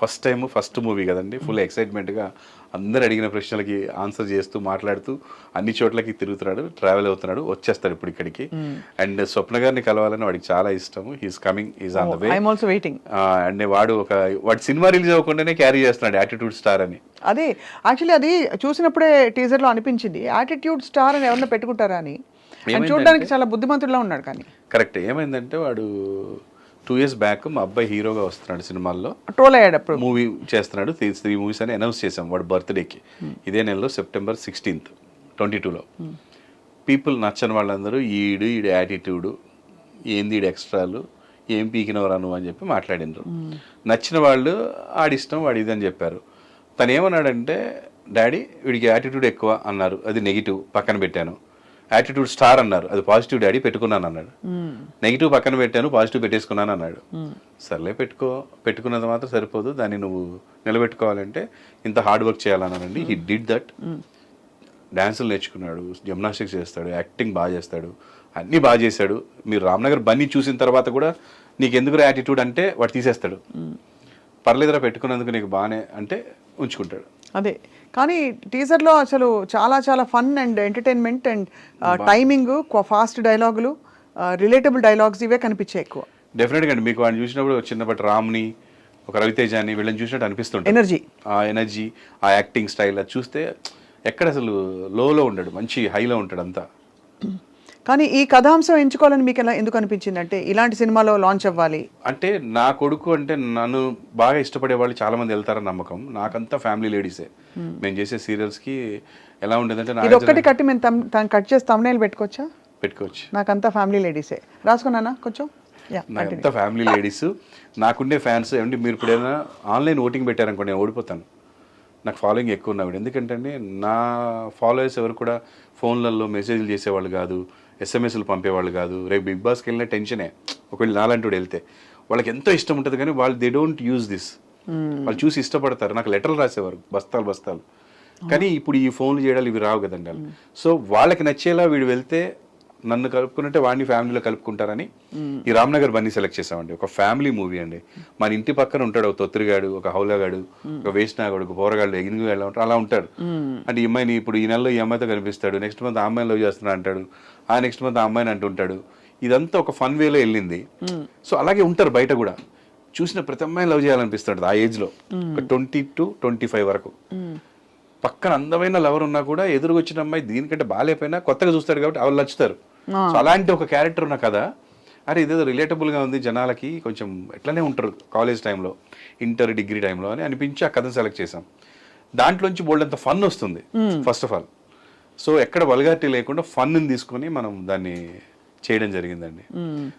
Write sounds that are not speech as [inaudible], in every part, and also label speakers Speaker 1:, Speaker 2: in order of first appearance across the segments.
Speaker 1: First time first movie కదండి. Full ఎక్సైట్మెంట్గా అందరు అడిగిన ప్రశ్నలకి ఆన్సర్ చేస్తూ మాట్లాడుతూ అన్ని చోట్లకి తిరుగుతున్నాడు ట్రావెల్ అవుతున్నాడు వచ్చేస్తాడు ఇప్పుడు ఇక్కడికి. అండ్ స్వప్న గారిని కలవాలని వాడికి చాలా ఇష్టం. He's coming is on the way
Speaker 2: I'm also waiting
Speaker 1: and వాడు ఒక వాడు సినిమా రిలీజ్ అవ్వకుండానే క్యారీ చేస్తున్నాడు యాటిట్యూడ్ స్టార్ అని.
Speaker 2: అదే యాక్చువల్లీ అది చూసినప్పుడే టీజర్లో అనిపించింది. యాటిట్యూడ్ స్టార్ అని ఎవరన్నా పెట్టుకుంటారా అని. చూడడానికి చాలా బుద్ధిమంతుడిలా ఉన్నాడు కానీ.
Speaker 1: కరెక్ట్ ఏమైందంటే వాడు టూ ఇయర్స్ బ్యాక్ మా అబ్బాయి హీరోగా వస్తున్నాడు సినిమాల్లో.
Speaker 2: ట్రోల్ అయ్యాడు అప్పుడు
Speaker 1: మూవీ చేస్తున్నాడు. త్రీ త్రీ మూవీస్ అని అనౌన్స్ చేసాం వాడు బర్త్డేకి ఇదే నెలలో సెప్టెంబర్ సిక్స్టీన్త్ ట్వంటీ టూలో పీపుల్ నచ్చని వాళ్ళందరూ ఈడు ఈడు యాటిట్యూడు ఏంది ఈడు ఎక్స్ట్రాలు ఏం పీకినవరా నువ్వు అని చెప్పి మాట్లాడినారు నచ్చిన వాళ్ళు ఆడిష్టం వాడి ఇది అని చెప్పారు. తను ఏమన్నాడంటే డాడీ వీడికి యాటిట్యూడ్ ఎక్కువ అన్నారు. అది నెగిటివ్ పక్కన పెట్టాను. యాటిట్యూడ్ స్టార్ అన్నారు. అది పాజిటివ్ డాడీ పెట్టుకున్నాను అన్నాడు. నెగిటివ్ పక్కన పెట్టాను పాజిటివ్ పెట్టేసుకున్నాను అన్నాడు. సర్లే పెట్టుకో పెట్టుకున్నది మాత్రం సరిపోదు. దాన్ని నువ్వు నిలబెట్టుకోవాలంటే ఇంత హార్డ్ వర్క్ చేయాలన్నానండి హీ డిడ్ దట్ డ్యాన్సులు నేర్చుకున్నాడు జిమ్నాస్టిక్స్ చేస్తాడు యాక్టింగ్ బాగా చేస్తాడు అన్నీ బాగా చేశాడు. మీరు రామ్నగర్ బన్నీ చూసిన తర్వాత కూడా నీకు ఎందుకు యాటిట్యూడ్ అంటే వాడు తీసేస్తాడు. పర్లేదురా పెట్టుకున్నందుకు నీకు బాగానే అంటే ఉంచుకుంటాడు.
Speaker 2: అదే. కానీ టీజర్లో అసలు చాలా చాలా fun and entertainment and timing fast డైలాగులు రిలేటబుల్ డైలాగ్స్ ఇవే కనిపించాయి ఎక్కువ.
Speaker 1: డెఫినెట్గా అండి మీకు వాడిని చూసినప్పుడు చిన్నప్పటి రామ్ని ఒక రవితేజాని వీళ్ళని చూసినట్టు అనిపిస్తుంటుంది.
Speaker 2: ఎనర్జీ
Speaker 1: ఆ ఎనర్జీ ఆ యాక్టింగ్ స్టైల్ అది చూస్తే ఎక్కడ అసలు లోలో ఉండడు మంచి హైలో ఉంటాడు అంతా.
Speaker 2: కానీ ఈ కథాంశం ఎంచుకోవాలని మీకు ఎలా ఎందుకు అనిపించింది అంటే ఇలాంటి సినిమాలో లాంచ్ అవ్వాలి?
Speaker 1: అంటే నా కొడుకు అంటే నన్ను బాగా ఇష్టపడే వాళ్ళు చాలా మంది వెళ్తారని నమ్మకం. నాకంతా ఫ్యామిలీ లేడీసే మేము చేసే సీరియల్స్కి ఎలా ఉండేదంటే
Speaker 2: ఇది ఒక్కటి కట్టి మేము కట్ చేసి తమ్నేలు పెట్టుకోవచ్చా?
Speaker 1: పెట్టుకోవచ్చు.
Speaker 2: నాకంతా ఫ్యామిలీ లేడీసే రాసుకున్నానా కొంచెం.
Speaker 1: నాకంతా ఫ్యామిలీ లేడీస్ నాకుండే ఫ్యాన్స్ ఏమంటే మీరు ఇప్పుడైనా ఆన్లైన్ ఓటింగ్ పెట్టారనుకోండి నేను ఓడిపోతాను. నాకు ఫాలోయింగ్ ఎక్కువ ఉన్నవాడు. ఎందుకంటే నా ఫాలోయర్స్ ఎవరు కూడా ఫోన్లలో మెసేజ్లు చేసేవాళ్ళు కాదు. ఎస్ఎంఎస్లు పంపేవాళ్ళు కాదు. రేపు బిగ్ బాస్కి వెళ్ళిన టెన్షనే. ఒకవేళ నాలంటి వాడు వెళ్తే. వాళ్ళకి ఎంతో ఇష్టం ఉంటుంది కానీ వాళ్ళు దే డోంట్ యూజ్ దిస్ వాళ్ళు చూసి ఇష్టపడతారు. నాకు లెటర్లు రాసేవారు. బస్తాలు బస్తాలు. కానీ ఇప్పుడు ఈ ఫోన్లు చేయడాలు ఇవి రావు కదండి సో వాళ్ళకి నచ్చేలా వీడు వెళ్తే నన్ను కలుపుకున్నట్టే వాడిని ఫ్యామిలీలో కలుపుకుంటారని ఈ రామ్నగర్ బన్నీ సెలెక్ట్ చేసామండి ఒక ఫ్యామిలీ మూవీ అండి. మన ఇంటి పక్కన ఉంటాడు ఒక తొత్తిరిగాడు ఒక హౌలగాడు ఒక వేసినాగాడు ఒక పోరగాడు ఎగిరిగా ఉంటాడు అలా ఉంటాడు. అంటే ఈ అమ్మాయిని ఇప్పుడు ఈ నెలలో ఈ అమ్మాయితో కనిపిస్తాడు నెక్స్ట్ మంత్ ఆ అమ్మాయిని లవ్ చేస్తున్నా అంటాడు ఆ నెక్స్ట్ మంత్ ఆ అమ్మాయిని అంటుంటాడు. ఇదంతా ఒక ఫన్ వేలో వెళ్ళింది. సో అలాగే ఉంటారు బయట కూడా. చూసిన ప్రతి అమ్మాయిని లవ్ చేయాలనిపిస్తాడు ఆ ఏజ్లో ఒక ట్వంటీ టు ట్వంటీ ఫైవ్ వరకు. పక్కన అందమైన లవర్ ఉన్నా కూడా ఎదురుగా వచ్చిన అమ్మాయి దీనికంటే బాగాలేకపోయినా కొత్తగా చూస్తాడు కాబట్టి వాళ్ళు నచ్చుతారు. సో అలాంటి ఒక క్యారెక్టర్ ఉన్న కదా అరే ఇదేదో రిలేటబుల్గా ఉంది జనాలకి కొంచెం ఎట్లనే ఉంటారు కాలేజ్ టైంలో ఇంటర్ డిగ్రీ టైంలో అని అనిపించి ఆ కథను సెలెక్ట్ చేసాం దాంట్లోంచి బోల్డ్ అంత ఫన్ వస్తుంది ఫస్ట్ ఆఫ్ ఆల్ సో ఎక్కడ వల్గారిటీ లేకుండా ఫన్ తీసుకొని మనం దాన్ని చేయడం జరిగిందండి.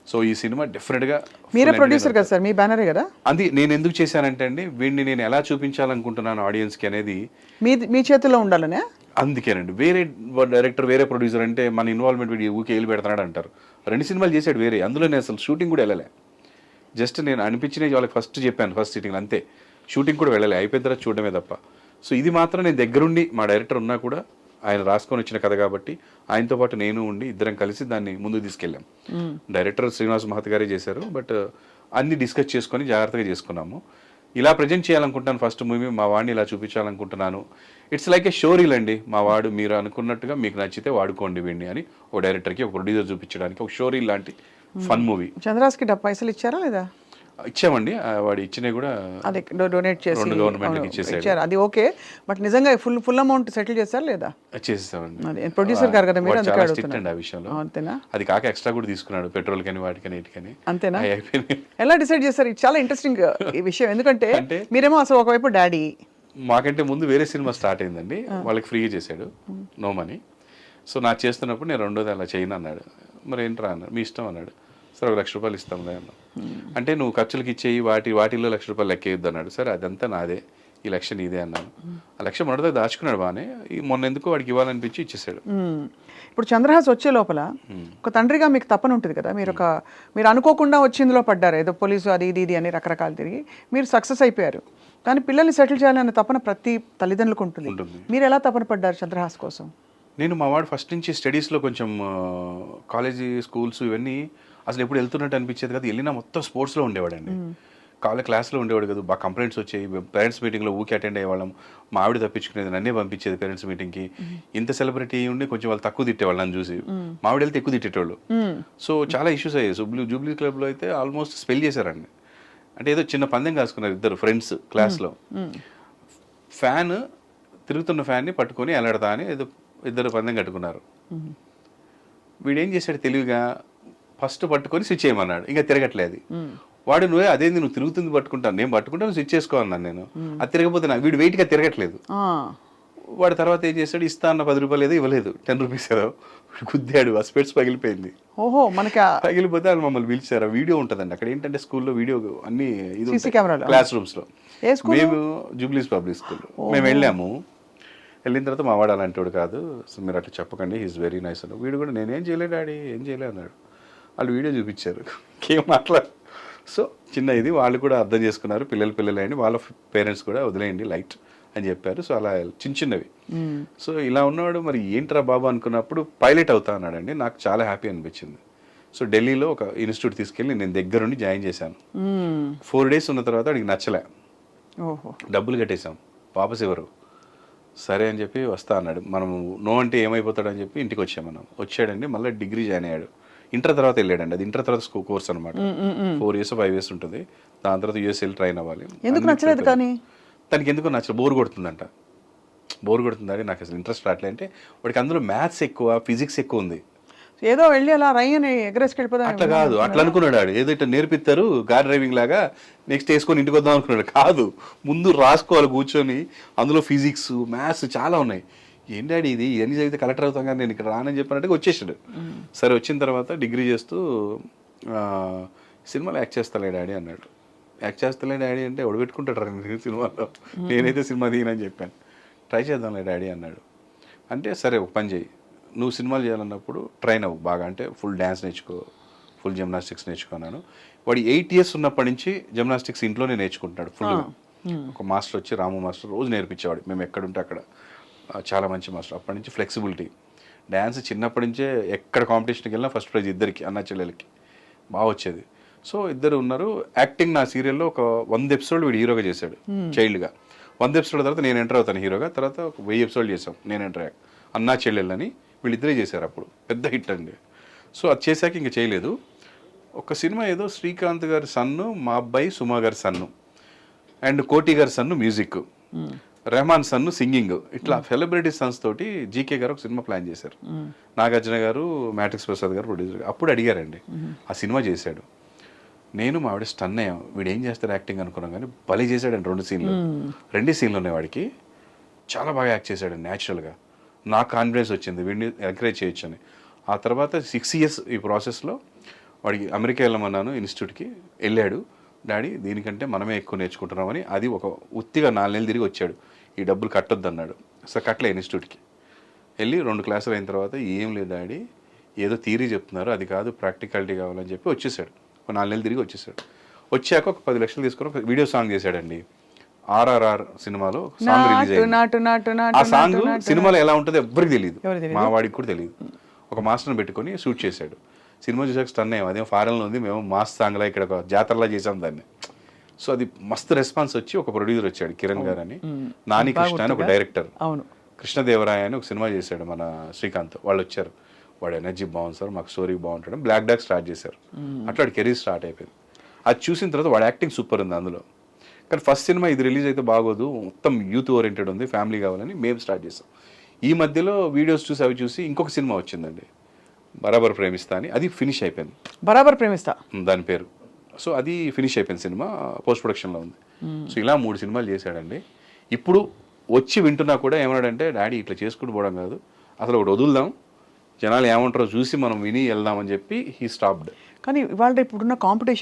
Speaker 1: సో ఈ సినిమా డెఫినెట్గా
Speaker 2: మీరే ప్రొడ్యూసర్ కదా సార్? మీ బ్యానరే కదా?
Speaker 1: అది నేను ఎందుకు చేశానంటే అండి వీడిని నేను ఎలా చూపించాలనుకుంటున్నాను ఆడియన్స్కి అనేది
Speaker 2: మీ మీ చేతిలో ఉండాలనే?
Speaker 1: అందుకేనండి. వేరే డైరెక్టర్ వేరే ప్రొడ్యూసర్ అంటే మన ఇన్వాల్వ్మెంట్ వీడియో ఊకే వెళ్ళి పెడుతున్నాడు అంటారు. రెండు సినిమాలు చేశాడు వేరే. అందులో నేను అసలు షూటింగ్ కూడా వెళ్ళలే. జస్ట్ నేను అనిపించిన వాళ్ళకి ఫస్ట్ చెప్పాను ఫస్ట్ సిట్టింగ్ అంతే. షూటింగ్ కూడా వెళ్ళలే. అయిపోయిన తర్వాత చూడడమే తప్ప. సో ఇది మాత్రం నేను దగ్గరుండి మా డైరెక్టర్ ఉన్నా కూడా ఆయన రాసుకొని వచ్చిన కథ కాబట్టి ఆయనతో పాటు నేను ఉండి ఇద్దరం కలిసి దాన్ని ముందుకు తీసుకెళ్ళాం. డైరెక్టర్ శ్రీనివాస్ మహత్ గారే చేశారు. బట్ అన్ని డిస్కస్ చేసుకొని జాగ్రత్తగా చేసుకున్నాము. ఇలా ప్రజెంట్ చేయాలనుకుంటాను ఫస్ట్ మూవీ మా వాడిని ఇలా చూపించాలనుకుంటున్నాను. ఇట్స్ లైక్ ఏ షోరీల్ అండి. మా వాడు మీరు అనుకున్నట్టుగా మీకు నచ్చితే వాడుకోండి వీడిని అని ఒక డైరెక్టర్కి ఒక ప్రొడ్యూసర్ చూపించడానికి ఒక షోరీల్ లాంటి ఫన్ మూవీ
Speaker 2: చంద్రాస్కి డబ్బు పైసలు ఇచ్చారా లేదా?
Speaker 1: ఇచ్చామండి. వాడు ఇచ్చినవి కూడా
Speaker 2: అదే డొనేట్ చేసి
Speaker 1: రెండు ఇచ్చేసాడు.
Speaker 2: ఇచ్చారు. అది ఓకే. బట్ నిజంగా ఫుల్ ఫుల్ అమౌంట్ సెటిల్ చేశారా లేదా?
Speaker 1: చేసేసామండి
Speaker 2: ప్రొడ్యూసర్ గారు కదా మీరు
Speaker 1: చాలా స్ట్రిక్ట్
Speaker 2: అడుగుతున్నారు
Speaker 1: అండి ఆ విషయంలో.
Speaker 2: అంతేనా?
Speaker 1: అది కాక ఎక్స్ట్రా కూడా తీసుకున్నాడు పెట్రోల్ కని వాటికని వీటికని.
Speaker 2: అంతేనా? ఎలా డిసైడ్ చేస్తారు ఇది చాలా ఇంట్రెస్టింగ్ ఈ [laughs] విషయం. ఎందుకంటే? మీరేమో అసలు ఒకవైపు డాడీ.
Speaker 1: మాకంటే ముందు వేరే సినిమా స్టార్ట్ అయిందండి. వాళ్ళకి ఫ్రీగా చేశాడు. No money. సో నాకు చేస్తున్నప్పుడు నేను రెండోది అలా చేయను అన్నాడు. మరి ఏంట్రా అన్నాడు. మీ ఇష్టం అన్నాడు. సరే ఒక లక్ష రూపాయలు ఇస్తాంలే అన్నా అంటే నువ్వు ఖర్చులకి ఇచ్చేయి వాటి వాటిల్లో లక్ష రూపాయలు లెక్కేయొద్దు అన్నాడు సరే అదంతా నాదే. ఈ లక్ష నీదే అన్నాను. ఆ లక్ష మొదట దాచుకున్నాడు బాగానే ఈ మొన్న ఎందుకు వాడికి ఇవ్వాలనిపించి ఇచ్చేసాడు.
Speaker 2: మ్మ్. ఇప్పుడు చంద్రహాస్ వచ్చే లోపల ఒక తండ్రిగా మీకు తపన ఉంటుంది కదా. మీరు ఒక మీరు అనుకోకుండా వచ్చిందిలో పడ్డారు. ఏదో పోలీసు అది ఇది ఇది అని రకరకాలు తిరిగి మీరు సక్సెస్ అయిపోయారు. కానీ పిల్లల్ని సెటిల్ చేయాలనే తపన ప్రతి తల్లిదండ్రులకు ఉంటుంది. మీరు ఎలా తపన పడ్డారు చంద్రహాస్ కోసం?
Speaker 1: నేను మా వాడు ఫస్ట్ నుంచి స్టడీస్లో కొంచెం కాలేజీ స్కూల్స్ ఇవన్నీ అసలు ఎప్పుడు వెళ్తున్నట్టు అనిపించేది కదా. వెళ్ళినా మొత్తం స్పోర్ట్స్లో ఉండేవాడండి. కాలేజ్ క్లాస్లో ఉండేవాడు కదా. బాగా కంప్లైంట్స్ వచ్చాయి. పేరెంట్స్ మీటింగ్లో ఊకే అటెండ్ అయ్యేవాళ్ళం. మా ఆవిడ తప్పించుకునేది నన్నే పంపించేది పేరెంట్స్ మీటింగ్కి. ఇంత సెలబ్రిటీ ఉండి కొంచెం వాళ్ళు తక్కువ తిట్టేవాళ్ళు నన్ను చూసి. మా ఆవిడ వెళ్తే ఎక్కువ తిట్టేటోళ్ళు. సో చాలా ఇష్యూస్ అయ్యాయి. జూబ్లీ జూబ్లీ క్లబ్లో అయితే ఆల్మోస్ట్ స్పెల్ చేశారండి. అంటే ఏదో చిన్న పందెం కాసుకున్నారు ఇద్దరు ఫ్రెండ్స్ క్లాస్లో. ఫ్యాన్ తిరుగుతున్న ఫ్యాన్ని పట్టుకొని ఎలాడతా అని ఏదో ఇద్దరు పందెం కట్టుకున్నారు. వీడేం చేశాడు తెలివిగా ఫస్ట్ పట్టుకొని స్విచ్ చేయమన్నాడు. ఇంకా తిరగట్లేదు. వాడు నువ్వే అదేంది? నువ్వు తిరుగుతుంది పట్టుకుంటాను నేను పట్టుకుంటాను స్విచ్ చేసుకోవాలన్నాను నేను. అది తిరగపోతే నాకు వీడు వెయిట్గా తిరగట్లేదు.
Speaker 2: ఆ,
Speaker 1: వాడు తర్వాత ఏం చేశాడు? ఇస్తా అన్న పది రూపాయలు ఏదో ఇవ్వలేదు. టెన్ రూపీస్ ఏదో గుద్దాడు. ఆ స్పెట్స్ పగిలిపోయింది.
Speaker 2: ఓహో మనకి
Speaker 1: పగిలిపోతే వాళ్ళు మమ్మల్ని పిలిచారు. వీడియో ఉంటుందండి. అక్కడ ఏంటంటే స్కూల్లో వీడియో అన్ని ఇది. క్లాస్
Speaker 2: రూమ్స్లో
Speaker 1: మేము జూబ్లీస్ పబ్లిక్ స్కూల్. మేము వెళ్ళాము. వెళ్ళిన తర్వాత మా వాడు అలాంటి వాడు కాదు. సో మీరు అట్లా చెప్పకండి. ఈజ్ వెరీ నైస్ అన్నాడు. వీడు కూడా నేనేం చేయలేదు డాడీ? ఏం చేయలేదు అన్నాడు. వాళ్ళు వీడియో చూపించారు. ఏం మాట్లాడు సో చిన్న ఇది వాళ్ళు కూడా అర్థం చేసుకున్నారు. పిల్లలు పిల్లలే అని వాళ్ళ పేరెంట్స్ కూడా వదిలేయండి లైట్ అని చెప్పారు. సో అలా చిన్న చిన్నవి. సో ఇలా ఉన్నవాడు మరి ఏంట్రా బాబు అనుకున్నప్పుడు పైలట్ అవుతా అన్నాడండి. నాకు చాలా హ్యాపీ అనిపించింది. సో ఢిల్లీలో ఒక ఇన్స్టిట్యూట్ తీసుకెళ్ళి నేను దగ్గరుండి జాయిన్ చేశాను. ఫోర్ డేస్ ఉన్న తర్వాత వాడికి నచ్చలే.
Speaker 2: ఓహో.
Speaker 1: డబ్బులు కట్టేశాం. వాపస్ ఎవరు? సరే అని చెప్పి వస్తా అన్నాడు. మనం నో అంటే ఏమైపోతాడని చెప్పి ఇంటికి వచ్చాం మనం. వచ్చాడండి. మళ్ళీ డిగ్రీ జాయిన్ అయ్యాడు. ఇంటర్ తర్వాత వెళ్ళాడండి. అది ఇంటర్ తర్వాత కోర్స్ అనమాట ఫోర్ ఇయర్స్ ఫైవ్ ఇయర్స్ ఉంటుంది. దాని తర్వాత యూఎస్ వెళ్ళి ట్రైన్ అవ్వాలి.
Speaker 2: ఎందుకు నచ్చలేదు కానీ?
Speaker 1: తనకి ఎందుకు నచ్చలేదు? బోర్ కొడుతుందంట. బోర్ కొడుతుందని నాకు అసలు ఇంట్రెస్ట్ రావట్లే. అంటే వాడికి అందులో మ్యాథ్స్ ఎక్కువ ఫిజిక్స్ ఎక్కువ ఉంది.
Speaker 2: ఏదో వెళ్ళి అలా రయ్యని ఎగరేసుకెళ్ళిపోదాం
Speaker 1: అట్లా కాదు. అట్లా అనుకున్నాడు. ఆడు. ఏదో ఇట్లా నేర్పిస్తారు కార్ డ్రైవింగ్ లాగా నెక్స్ట్ వేసుకొని ఇంటికి వద్దాం అనుకున్నాడు. కాదు. ముందు రాసుకోవాలి కూర్చొని. అందులో ఫిజిక్స్ మ్యాథ్స్ చాలా ఉన్నాయి. ఏం డాడీ ఇది? ఇవన్నీ చదివితే కలెక్టర్ అవుతాం కానీ నేను ఇక్కడ రానని చెప్పినట్టుగా వచ్చేసాడు. సరే వచ్చిన తర్వాత డిగ్రీ చేస్తూ సినిమాలో యాక్ట్ చేస్తాలే డాడీ అన్నాడు. యాక్ట్ చేస్తలే డాడీ అంటే ఒడబెట్టుకుంటాడు నేను సినిమాలో? నేనైతే సినిమా తీయనని చెప్పాను. ట్రై చేద్దాంలే డాడీ అన్నాడు. అంటే సరే ఒక పని చేయి. నువ్వు సినిమాలు చేయాలన్నప్పుడు ట్రైన్ అవ్వు బాగా. అంటే ఫుల్ డ్యాన్స్ నేర్చుకో ఫుల్ జిమ్నాస్టిక్స్ నేర్చుకున్నాను వాడు ఎయిట్ ఇయర్స్ ఉన్నప్పటి నుంచి జిమ్నాస్టిక్స్ ఇంట్లోనే నేర్చుకుంటున్నాడు ఫుల్ ఒక మాస్టర్ వచ్చి రాము మాస్టర్ రోజు నేర్పించేవాడు. మేము ఎక్కడుంటే అక్కడ. చాలా మంచి మాస్టర్. అప్పటి నుంచి ఫ్లెక్సిబిలిటీ డ్యాన్స్ చిన్నప్పటి నుంచే ఎక్కడ కాంపిటీషన్కి వెళ్ళినా ఫస్ట్ ప్రైజ్ ఇద్దరికి అన్న చెల్లెలకి బాగా వచ్చేది. సో ఇద్దరు ఉన్నారు. యాక్టింగ్ నా సీరియల్లో ఒక వంద ఎపిసోడ్ వీడు హీరోగా చేశాడు చైల్డ్గా వంద ఎపిసోడ్ తర్వాత నేను ఎంటర్ అవుతాను హీరోగా తర్వాత ఒక వెయ్యి ఎపిసోడ్ చేసాం నేను ఎంటర్ అయ్యాక అన్నా చెల్లెళ్ళని వీళ్ళిద్దరే చేశారు అప్పుడు. పెద్ద హిట్ అండి. సో అది చేశాక ఇంకా చేయలేదు. ఒక సినిమా ఏదో శ్రీకాంత్ గారి సన్ను మా అబ్బాయి సుమా గారి సన్ను అండ్ కోటి గారి son music. Rahman son singing. ఇట్లా సెలబ్రిటీ సన్స్ తోటి జీకే గారు ఒక సినిమా ప్లాన్ చేశారు. నాగార్జున గారు మ్యాట్రిక్స్ ప్రసాద్ గారు ప్రొడ్యూసర్ అప్పుడు అడిగారండి. ఆ సినిమా చేశాడు. నేను మా ఆవిడ స్టన్ అయ్యాం. వీడు ఏం చేస్తాడు యాక్టింగ్ అనుకున్నాం కానీ బలి చేశాడండి రెండు సీన్లు. రెండు సీన్లు ఉన్నాయి వాడికి. చాలా బాగా యాక్ట్ చేశాడు న్యాచురల్గా నాకు కాన్ఫిడెన్స్ వచ్చింది. వీడిని ఎంకరేజ్ చేయొచ్చు అని. ఆ తర్వాత సిక్స్ ఇయర్స్ ఈ ప్రాసెస్లో వాడికి అమెరికా వెళ్ళమన్నాను ఇన్స్టిట్యూట్కి వెళ్ళాడు. డాడీ దీనికంటే మనమే ఎక్కువ నేర్చుకుంటున్నామని అది ఒక ఉత్తిగా నాలుగు నెలలు తిరిగి వచ్చాడు. ఈ డబ్బులు కట్టొద్దు అన్నాడు. సో కట్టలే ఇన్స్టిట్యూట్కి. వెళ్ళి రెండు క్లాసులు అయిన తర్వాత ఏం లేదు డాడీ ఏదో థీరీ చెప్తున్నారు అది కాదు ప్రాక్టికాలిటీ కావాలని చెప్పి వచ్చేసాడు. ఒక నాలుగు నెలలు తిరిగి వచ్చేసాడు. వచ్చాక ఒక పది లక్షలు తీసుకొని ఒక వీడియో సాంగ్ చేశాడండి. ఆర్ఆర్ఆర్ సినిమాలో సాంగ్ రిలీజ్ అయింది. ఆ సాంగ్. సినిమాలో ఎలా ఉంటుందో తెలియదు
Speaker 2: ఎవరికి తెలీదు?
Speaker 1: మా వాడికి కూడా తెలియదు ఒక మాస్టర్ని పెట్టుకొని షూట్ చేశాడు. సినిమా చూసాక స్టన్ అయ్యాం. అదేం ఫారెన్లో ఉంది మేము మాస్ సాంగ్లా ఇక్కడ ఒక జాతరలా చేసాం దాన్ని. సో అది మస్తు రెస్పాన్స్ వచ్చి ఒక ప్రొడ్యూసర్ వచ్చాడు కిరణ్ గారు అని నాని కృష్ణ అని ఒక డైరెక్టర్
Speaker 2: అవును.
Speaker 1: కృష్ణదేవరాయ అని ఒక సినిమా చేశాడు మన శ్రీకాంత్. వాళ్ళు వచ్చారు. వాడు ఎనర్జీ బాగుంది సార్ మాకు స్టోరీ బాగుంటాడు. బ్లాక్ డాక్ స్టార్ట్ చేశారు. అట్లా వాడి కెరీర్ స్టార్ట్ అయిపోయింది. అది చూసిన తర్వాత వాడి యాక్టింగ్ సూపర్ ఉంది అందులో. కానీ ఫస్ట్ సినిమా ఇది రిలీజ్ అయితే బాగోదు మొత్తం యూత్ ఓరియంటెడ్ ఉంది ఫ్యామిలీ కావాలని మేము స్టార్ట్ చేసాం. ఈ మధ్యలో వీడియోస్ చూసి అవి చూసి ఇంకొక సినిమా వచ్చిందండి. బరాబర్ ప్రేమిస్తా అని. అది ఫినిష్ అయిపోయింది.
Speaker 2: బరాబర్ ప్రేమిస్తా?
Speaker 1: దాని పేరు. సో అది ఫినిష్ అయిపోయింది సినిమా పోస్ట్ ప్రొడక్షన్లో ఉంది. సో ఇలా మూడు సినిమాలు చేశాడండి. ఇప్పుడు వచ్చి వింటున్నా కూడా ఏమన్నాడంటే డాడీ ఇట్లా చేసుకుంటూ పోవడం కాదు. అసలు ఒకటి వదులుదాం. జనాలు ఏమంటారో చూసి మనం విని వెళ్దామని చెప్పి హీ స్టాప్డ్
Speaker 2: కానీ ఇవాళ ఇప్పుడున్న కాంపిటీషన్